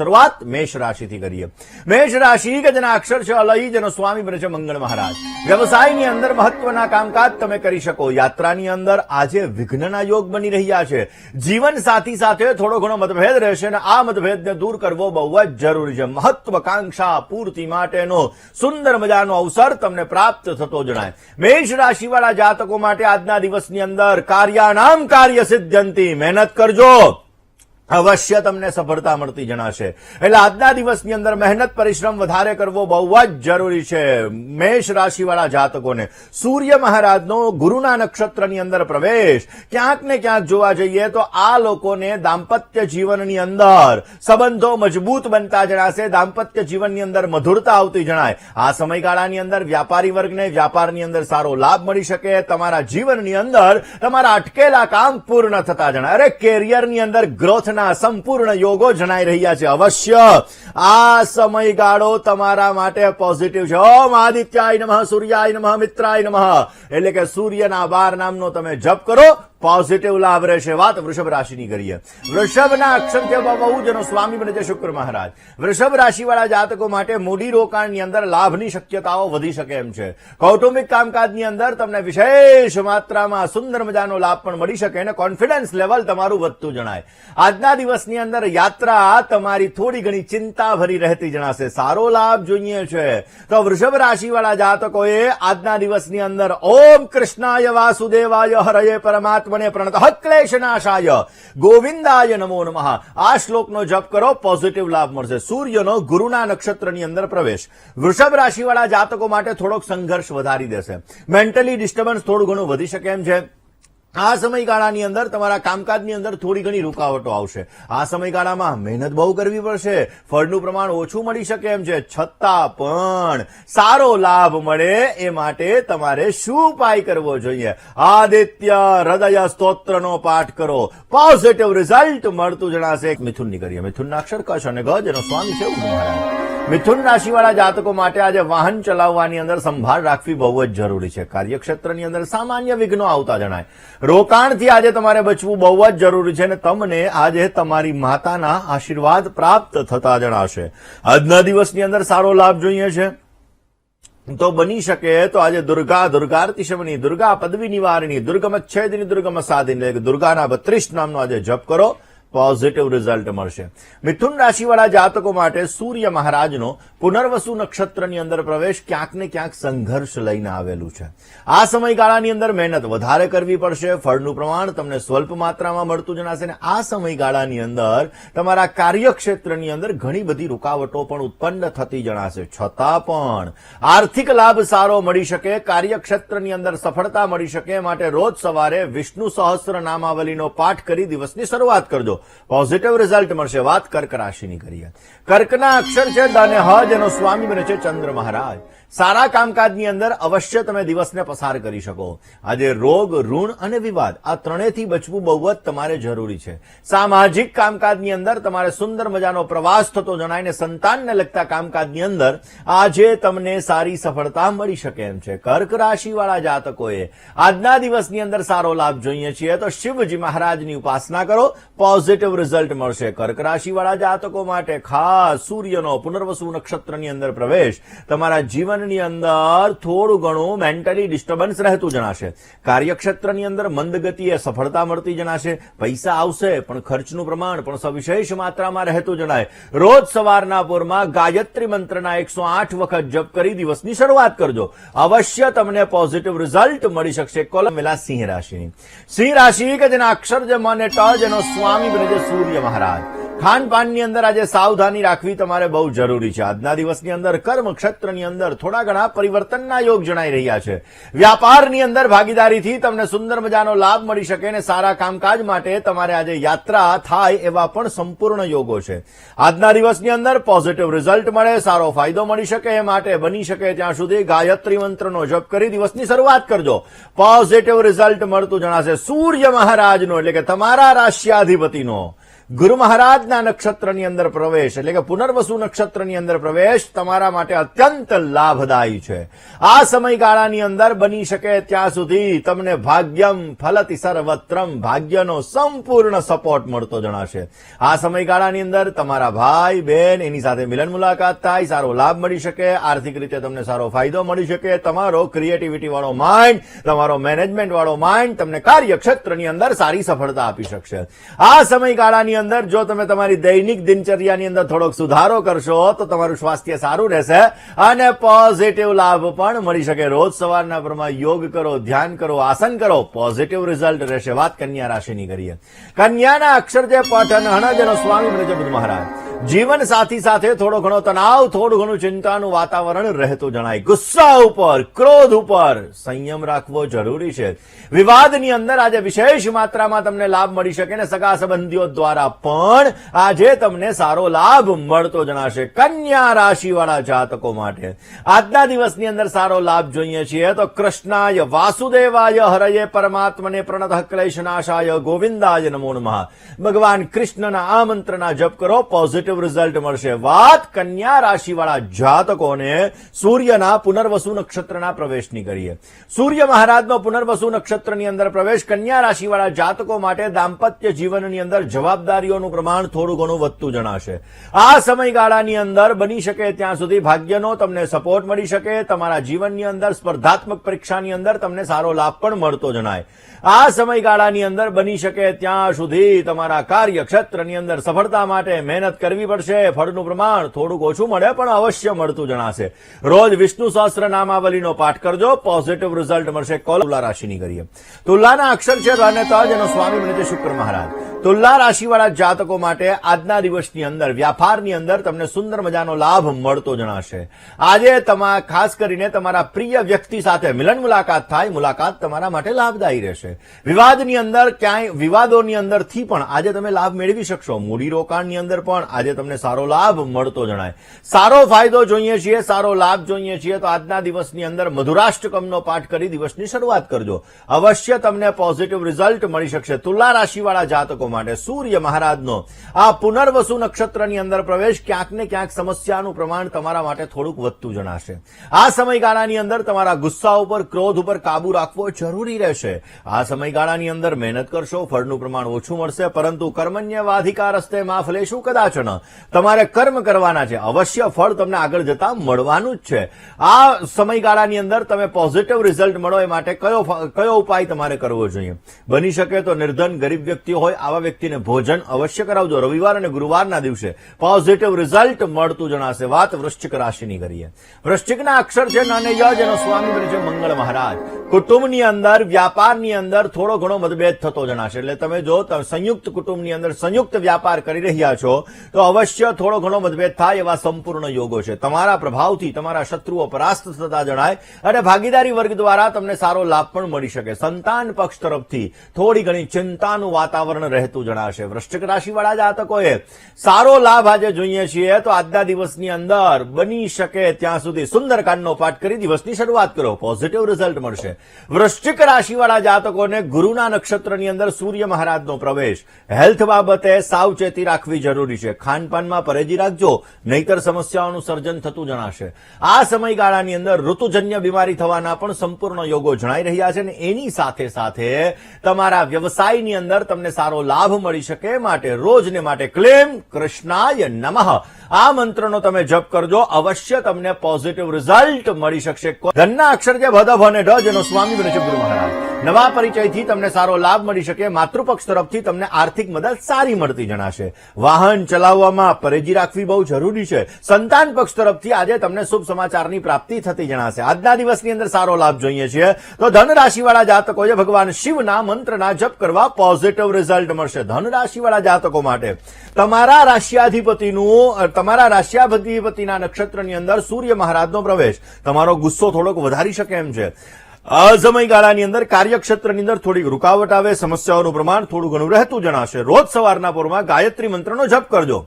શરૂઆત મેષ રાશિથી કરીએ. મેષ રાશિ કે જેના અક્ષર છે જેનો સ્વામી બને મંગળ મહારાજ. વ્યવસાયની અંદર મહત્વના કામકાજ તમે કરી શકો. યાત્રાની અંદર આજે વિઘ્નના યોગ બની રહ્યા છે. જીવન સાથી સાથે થોડો ઘણો મતભેદ રહેશે અને આ મતભેદને દૂર કરવો બહુ જ જરૂરી છે. મહત્વકાંક્ષા પૂર્તિ માટેનો સુંદર મજાનો અવસર તમને પ્રાપ્ત થતો જણાય. મેષ રાશિવાળા જાતકો માટે આજના દિવસની અંદર કાર્યાનામ કાર્ય સિદ્ધંતિ મહેનત કરજો. અવશ્ય તમને સફળતા મળતી જણાશે. એટલે આજના દિવસની અંદર મહેનત, પરિશ્રમ વધારે કરવો બહુ જ જરૂરી છે. મેષ રાશિવાળા જાતકોને સૂર્ય મહારાજનો ગુરુના નક્ષત્રની અંદર પ્રવેશ, ક્યાંક ને ક્યાંક જોવા જઈએ તો આ લોકોને દાંપત્ય જીવનની અંદર સંબંધો મજબૂત બનતા જણાશે, દાંપત્ય જીવનની અંદર મધુરતા આવતી જણાય. આ સમયગાળાની અંદર વ્યાપારી વર્ગને વ્યાપારની અંદર સારો લાભ મળી શકે, તમારા જીવનની અંદર તમારા અટકેલા કામ પૂર્ણ થતા જણાય. અરે કેરિયરની અંદર ગ્રોથના સંપૂર્ણ યોગો જણાઈ રહ્યા છે. અવશ્ય આ સમયગાળો તમારા માટે પોઝિટિવ છે. ઓમ આદિત્યાય નમઃ, સૂર્યાય નમઃ, મિત્રાય નમઃ. એટલે કે સૂર્યના બાર નામનો તમે જપ કરો પોઝિટિવ લાભ રહેશે. વાત વૃષભ રાશિની કરીએ. વૃષભના અક્ષર બહુ જેનો સ્વામી બને છે શુક્ર મહારાજ. વૃષભ રાશિવાળા જાતકો માટે મૂડી રોકાણની અંદર લાભની શક્યતાઓ વધી શકે એમ છે. કૌટુંબિક કામકાજની અંદર તમને વિશેષ માત્રામાં સુંદર મજાનો લાભ પણ મળી શકે અને કોન્ફિડન્સ લેવલ તમારું વધતું જણાય. આજના દિવસની અંદર યાત્રા તમારી થોડી ઘણી ચિંતા ભરી રહેતી જણાશે. સારો લાભ જોઈએ છે. તો વૃષભ રાશિવાળા જાતકોએ આજના દિવસની અંદર ઓમ કૃષ્ણાય વાસુદેવાય હરયે પરમાત્મને પ્રણત. ક્લેશનાશાય ગોવિંદાય નમો નમઃ. આ શ્લોકનો જપ કરો પોઝિટિવ લાભ મળશે. સૂર્યનો ગુરુના નક્ષત્રની અંદર પ્રવેશ. વૃષભ રાશિવાળા જાતકો માટે થોડોક સંઘર્ષ વધારી દેશે. મેન્ટલી ડિસ્ટર્બન્સ થોડું ઘણું વધી શકે એમ છે. આ સમયગાળાની અંદર તમારા કામકાજની અંદર થોડી ઘણી રૂકાવટો આવશે. આ સમયગાળામાં મહેનત બહુ કરવી પડશે. ફળનું પ્રમાણ ઓછું મળી શકે એમ છે. છતાં પણ સારો લાભ મળે એ માટે તમારે શું ઉપાય કરવો જોઈએ? આદિત્ય હૃદય સ્તોત્રનો પાઠ કરો. પોઝિટિવ રિઝલ્ટ મળતું જણાશે. મિથુનની કરીએ. મિથુનના અક્ષર કશ અને ગજ એનો સ્વામી છે મિથુન રાશિવાળા જાતકો માટે આજે વાહન ચલાવવાની અંદર સંભાળ રાખવી બહુ જ જરૂરી છે. કાર્યક્ષેત્રની અંદર સામાન્ય વિઘ્નો આવતા જણાય. રોકાણથી આજે તમારે બચવું બહુ જ જરૂરી છે અને તમને આજે તમારી માતાના આશીર્વાદ પ્રાપ્ત થતા જણાશે. આજના દિવસની અંદર સારો લાભ જોઈએ છે. તો બની શકે તો આજે દુર્ગા દુર્ગાર્તિશમની દુર્ગા પદવી નિવારણી દુર્ગમ સાધિની એટલે સાધીને દુર્ગાના બત્રીસ નામનો આજે જપ કરો. પોઝિટિવ રિઝલ્ટ મળશે. મિથુન રાશિવાળા જાતકો માટે સૂર્ય મહારાજનો પુનર્વસુ નક્ષત્રની અંદર પ્રવેશ ક્યાંક ને ક્યાંક સંઘર્ષ લઈને આવેલું છે. આ સમયગાળાની અંદર મહેનત વધારે કરવી પડશે, ફળનું પ્રમાણ તમને સ્વલ્પ માત્રામાં મળતું જણાશે અને આ સમયગાળાની અંદર તમારા કાર્યક્ષેત્રની અંદર ઘણી બધી રૂકાવટો પણ ઉત્પન્ન થતી જણાશે. છતાં પણ આર્થિક લાભ સારો મળી શકે, કાર્યક્ષેત્રની અંદર સફળતા મળી શકે. માટે રોજ સવારે વિષ્ણુ સહસ્ત્ર નામાવલીનો પાઠ કરી દિવસની શરૂઆત કરજો. પોઝિટિવ રિઝલ્ટ મળશે. વાત કર્ક રાશિની કરીએ. કર્કના અક્ષર છે અને હ જેનો સ્વામી બને છે ચંદ્ર મહારાજ. સારા કામકાજની અંદર અવશ્ય તમે દિવસને પસાર કરી શકો. આજે રોગ, ઋણ અને વિવાદ આ ત્રણેયથી બચવું બહુ જ તમારે જરૂરી છે. સામાજિક કામકાજની અંદર તમારે સુંદર મજાનો પ્રવાસ થતો જણાય સંતાનને લગતા કામકાજની અંદર આજે તમને સારી સફળતા મળી શકે એમ છે. કર્ક રાશિવાળા જાતકોએ આજના દિવસની અંદર સારો લાભ જોઈએ છીએ તો શિવજી મહારાજની ઉપાસના કરો. પોઝિટિવ રિઝલ્ટ મળશે. કર્ક રાશિવાળા જાતકો માટે ખાસ સૂર્યનો પુનર્વસુ નક્ષત્રની અંદર પ્રવેશ તમારા જીવનની અંદર થોડું ઘણું મેન્ટલી ડિસ્ટર્બન્સ રહેતું જણાશે. કાર્યક્ષેત્રની અંદર મંદ ગતિએ સફળતા મળતી જણાશે. પૈસા આવશે, પણ ખર્ચનું પ્રમાણ પણ સવિશેષ માત્રામાં રહેતું જણાય. રોજ સવારના પૂરમાં ગાયત્રી મંત્રના એકસો આઠ વખત જપ કરી દિવસની શરૂઆત કરજો. અવશ્ય તમને પોઝિટિવ રિઝલ્ટ મળી શકશે. કોલમ વેલા સિંહ રાશિની સિંહ રાશિ કે જેના અક્ષર જે મને ટ જેનો સ્વામી બને સૂર્ય મહારાજ. ખાનપાનની અંદર આજે સાવધાની રાખવી તમારે બહુ જરૂરી છે. આજના દિવસની અંદર કર્મ ક્ષેત્રની અંદર થોડા ઘણા પરિવર્તનના યોગ જણાઈ રહ્યા છે. વ્યાપારની અંદર ભાગીદારીથી તમને સુંદર મજાનો લાભ મળી શકે અને સારા કામકાજ માટે તમારે આજે યાત્રા થાય એવા પણ સંપૂર્ણ યોગો છે. આજના દિવસની અંદર પોઝિટિવ રિઝલ્ટ મળે, સારો ફાયદો મળી શકે, એ માટે બની શકે ત્યાં સુધી ગાયત્રી મંત્રનો જપ કરી દિવસની શરૂઆત કરજો. પોઝિટિવ રિઝલ્ટ મળતું જણાશે. સૂર્ય મહારાજનો, એટલે કે તમારા રાષ્ટ્રાધિપતિનો. ગુરુ મહારાજના નક્ષત્રની અંદર પ્રવેશ, એટલે કે પુનર્વસુ નક્ષત્રની અંદર પ્રવેશ તમારા માટે અત્યંત લાભદાયી છે. આ સમયગાળાની અંદર બની શકે ત્યાં સુધી તમને ભાગ્યમ ફલતિ સર્વત્રમ, ભાગ્યનો સંપૂર્ણ સપોર્ટ મળતો જણાશે. આ સમયગાળાની અંદર તમારા ભાઈ બહેન એની સાથે મિલન મુલાકાત થાય, સારો લાભ મળી શકે, આર્થિક રીતે તમને સારો ફાયદો મળી શકે, તમારો ક્રિએટિવિટી વાળો માઇન્ડ તમારો મેનેજમેન્ટ વાળો માઇન્ડ તમને કાર્યક્ષેત્રની અંદર સારી સફળતા આપી શકશે. આ સમયગાળાની અંદર જો તમે તમારી દૈનિક દિનચર્યાની અંદર થોડોક સુધારો કરશો, તો તમારું સ્વાસ્થ્ય સારું રહેશે અને પોઝિટિવ લાભ પણ મળી શકે. રોજ સવારના પ્રમાણે યોગ કરો, ધ્યાન કરો, આસન કરો પોઝિટિવ રિઝલ્ટ રહેશે. વાત કન્યા રાશિની કરીએ. કન્યાના અક્ષર જે પઠન હણજનો સ્વામી બ્રજબુદ્ધ મહારાજ. જીવન સાથી સાથે થોડો ઘણો તણાવ, થોડું ઘણું ચિંતાનું વાતાવરણ રહેતું જણાય. ગુસ્સા ઉપર, ક્રોધ ઉપર સંયમ રાખવો જરૂરી છે. વિવાદની અંદર આજે વિશેષ માત્રામાં તમને લાભ મળી શકે ને સગા સંબંધીઓ દ્વારા પણ આજે તમને સારો લાભ મળતો જણાશે. કન્યા રાશિવાળા જાતકો માટે આજના દિવસની અંદર સારો લાભ જોઈએ છીએ તો કૃષ્ણાય વાસુદેવાય હરયે પરમાત્મને પ્રણત ક્લેશનાશાય ગોવિંદાય નમો નમઃ. ભગવાન કૃષ્ણના આ મંત્રના જપ કરો પોઝિટિવ રિઝલ્ટ મળશે. વાત કન્યા રાશિવાળા જાતકોને સૂર્યના પુનર્વસુ નક્ષત્રના પ્રવેશની કરીએ. સૂર્ય મહારાજનો પુનર્વસુ નક્ષત્રની અંદર પ્રવેશ કન્યા રાશિવાળા જાતકો માટે દાંપત્ય જીવનની અંદર જવાબદારીઓનું પ્રમાણ થોડું ઘણું વધતું જણાશે. આ સમયગાળાની અંદર બની શકે ત્યાં સુધી ભાગ્યનો તમને સપોર્ટ મળી શકે, તમારા જીવનની અંદર સ્પર્ધાત્મક પરીક્ષાની અંદર તમને સારો લાભ પણ મળતો જણાય. આ સમયગાળાની અંદર બની શકે ત્યાં સુધી તમારા કાર્યક્ષેત્રની અંદર સફળતા માટે મહેનત કરવી પડશે. ફળનું પ્રમાણ થોડુંક ઓછું મળે, પણ અવશ્ય મળતું જણાશે. રોજ વિષ્ણુ સહસ્ત્ર નામાવલીનો પાઠ કરજો. પોઝિટિવ રિઝલ્ટ મળશે કોલ તુલા રાશિની કરીએ તુલાના અક્ષર છે અને તજ સ્વામી બને શુક્ર મહારાજ. તુલા રાશિવાળા જાતકો માટે આજના દિવસની અંદર, વ્યાપારની અંદર તમને સુંદર મજાનો લાભ મળતો જણાશે. આજે ખાસ કરીને તમારા પ્રિય વ્યક્તિ સાથે મિલન મુલાકાત થાય, મુલાકાત તમારા માટે લાભદાયી રહેશે. વિવાદની અંદર ક્યાંય, વિવાદોની અંદરથી પણ આજે તમે લાભ મેળવી શકશો. મૂડીરોકાણની અંદર પણ આજે તમને સારો લાભ મળતો જણાય. સારો ફાયદો જોઈએ છીએ, સારો લાભ જોઈએ છીએ, તો આજના દિવસની અંદર મધુરાષ્ટકમનો પાઠ કરી દિવસની શરૂઆત કરજો. અવશ્ય તમને પોઝિટિવ રિઝલ્ટ મળી શકશે. તુલા રાશિવાળા જાતકો માટે સૂર્ય મહારાજનો. આ પુનર્વસુ નક્ષત્રની અંદર પ્રવેશ ક્યાંક ને ક્યાંક સમસ્યાનું પ્રમાણ તમારા માટે થોડુંક વધતું જણાશે. આ સમયગાળાની અંદર તમારા ગુસ્સા ઉપર, ક્રોધ ઉપર કાબુ રાખવો જરૂરી રહેશે. આ સમયગાળાની અંદર મહેનત કરશો, ફળનું પ્રમાણ ઓછું મળશે, પરંતુ કર્મણ્યવાધિકાર હસ્તે માફ લેશું કદાચ ન તમારે કર્મ કરવાના છે. અવશ્ય ફળ તમને આગળ જતા મળવાનું જ છે. આ સમયગાળાની અંદર તમે પોઝિટિવ રિઝલ્ટ મળો એ માટે કયો કયો ઉપાય તમારે કરવો જોઈએ? બની શકે તો નિર્ધન ગરીબ વ્યક્તિઓ હોય, આવા વ્યક્તિને ભોજન અવશ્ય કરાવજો. રવિવાર અને ગુરુવારના દિવસે પોઝિટિવ રિઝલ્ટ મળતું જણાશે. વાત વૃશ્ચિક રાશિની કરીએ. વૃશ્ચિકના અક્ષર છે નાને યજ એનો સ્વામી છે મંગળ મહારાજ. કુટુંબની અંદર, વ્યાપારની અંદર થોડો ઘણો મતભેદ થતો જણાશે. એટલે તમે જો સંયુક્ત કુટુંબની અંદર સંયુક્ત વ્યાપાર કરી રહ્યા છો, તો અવશ્ય થોડો ઘણો મતભેદ થાય એવા સંપૂર્ણ યોગો છે. તમારા પ્રભાવથી તમારા શત્રુઓ પરાસ્ત થતા જણાય અને ભાગીદારી વર્ગ દ્વારા તમને સારો લાભ પણ મળી શકે. સંતાન પક્ષ તરફથી થોડી ઘણી ચિંતાનું વાતાવરણ રહેતું જણાશે. વૃશ્ચિક રાશિવાળા જાતકોએ સારો લાભ આજે જોઈએ છીએ. તો આજના દિવસની અંદર બની શકે ત્યાં સુધી સુંદરકાંડનો પાઠ કરી દિવસની શરૂઆત કરો. પોઝિટિવ રિઝલ્ટ મળશે. વૃશ્ચિક રાશિવાળા જાતકોને ગુરુના નક્ષત્રની અંદર સૂર્ય મહારાજનો પ્રવેશ. હેલ્થ બાબતે સાવચેતી રાખવી જરૂરી છે. ખાનપાનમાં પરેજી રાખજો, નહીતર સમસ્યાઓનું સર્જન થતું જણાશે. આ સમયગાળાની અંદર ઋતુજન્ય બીમારી થવાના પણ સંપૂર્ણ યોગો જણાઈ રહ્યા છે અને એની સાથે સાથે તમારા વ્યવસાયની અંદર તમને સારો લાભ મળી શકે માટે રોજને માટે ક્લેમ કૃષ્ણાય નમઃ. આ મંત્રનો તમે જપ કરજો. અવશ્ય તમને પોઝિટિવ રિઝલ્ટ મળી શકશે. ધનના અક્ષર જે ભદભ અને ઢ જેનો સ્વામી બને છે ગુરુ મહારાજ નવા પરિચયથી તમને સારો લાભ મળી શકે. માતૃપક્ષ તરફથી તમને આર્થિક મદદ સારી મળતી જણાશે. વાહન ચલાવવામાં પરેજી રાખવી બહુ જરૂરી છે. સંતાન પક્ષ તરફથી આજે તમને શુભ સમાચારની પ્રાપ્તિ થતી જણાશે. આજના દિવસની અંદર સારો લાભ જોઈએ છીએ. તો ધન રાશિવાળા જાતકોએ ભગવાન શિવના મંત્રના જપ કરવા પોઝિટિવ રિઝલ્ટ મળશે. ધન રાશિવાળા જાતકો માટે તમારા રાશિયાધિપતિનું તમારા રાશિયાધિપતિના નક્ષત્રની અંદર સૂર્ય મહારાજનો પ્રવેશ. તમારો ગુસ્સો થોડોક વધારી શકે એમ છે. આ સમયગાળાની અંદર કાર્યક્ષેત્રની અંદર થોડીક રૂકાવટ આવે, સમસ્યાઓનું પ્રમાણ થોડું ઘણું રહેતું જણાશે. રોજ સવારના પોરમાં ગાયત્રી મંત્રનો જપ કરજો.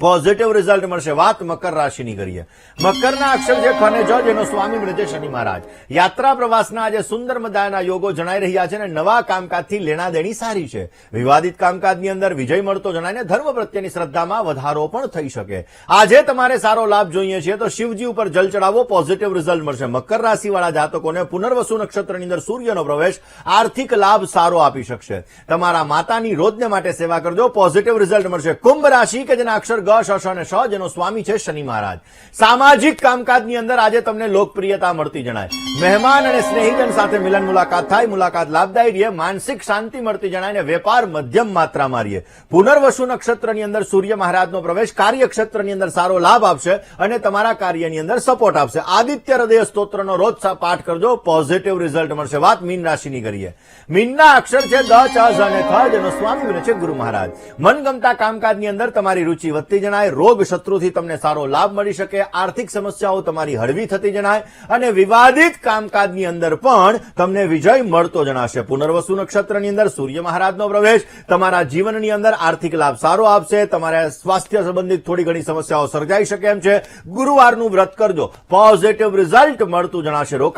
પોઝિટિવ રિઝલ્ટ મળશે. વાત મકર રાશિની કરીએ. મકરના અક્ષર જે ખને જ જેનો સ્વામી બ્રજે શનિ મહારાજ. યાત્રા પ્રવાસના આજે સુંદર મજાના યોગો જણાઈ રહ્યા છે અને નવા કામકાજથી લેણા દેણી સારી છે. વિવાદિત કામકાજની અંદર વિજય મળતો જણાય ધર્મ પ્રત્યેની શ્રદ્ધામાં વધારો પણ થઈ શકે. આજે તમારે સારો લાભ જોઈએ છે તો શિવજી ઉપર જલ ચડાવો પોઝિટિવ રિઝલ્ટ મળશે. મકર રાશિવાળા જાતકોને પુનર્વસુ નક્ષત્રની અંદર સૂર્યનો પ્રવેશ આર્થિક લાભ સારો આપી શકશે. તમારા માતાની રોજને માટે સેવા કરજો. પોઝિટિવ રિઝલ્ટ મળશે. કુંભ રાશિ કે જેના અક્ષર ગ શ અને જેનો સ્વામી છે શનિ મહારાજ. સામાજિક કામકાજની અંદર આજે તમને લોકપ્રિયતા મળતી જણાય. મહેમાન અને સ્નેહીજન સાથે મિલન મુલાકાત થાય, મુલાકાત લાભદાયી રહે, માનસિક શાંતિ મળતી જણાય અને વેપાર મધ્યમ માત્રામાં રહે પુનર્વસુ નક્ષત્રની અંદર સૂર્ય મહારાજનો પ્રવેશ કાર્યક્ષેત્રની અંદર સારો લાભ આપશે અને તમારા કાર્યની અંદર સપોર્ટ આપશે. આદિત્ય હૃદય સ્તોત્રનો રોજ પાઠ કરજો પોઝિટિવ રિઝલ્ટ મળશે. વાત મીન રાશિની કરીએ. મીનના અક્ષર છે દ, ચ અને થ, જેનો સ્વામી છે ગુરુ મહારાજ. મનગમતા કામકાજની અંદર તમારી રુચિ વધતી જણાય, રોગ શત્રુથી તમને સારો લાભ મળી શકે, આર્થિક સમસ્યાઓ તમારી હળવી થતી જણાય, અને વિવાદિત કામકાજની અંદર પણ તમને વિજય મળતો જણાશે. પુનર્વસુ નક્ષત્રની અંદર સૂર્ય મહારાજનો પ્રવેશ, તમારા જીવનની અંદર આર્થિક લાભ સારો આપશે, તમારા સ્વાસ્થ્ય સંબંધિત થોડી ઘણી સમસ્યાઓ સર્જાઈ શકે એમ છે. ગુરુવારનું વ્રત કરજો. પોઝિટિવ રિઝલ્ટ મળતું જણાશે. રોકાય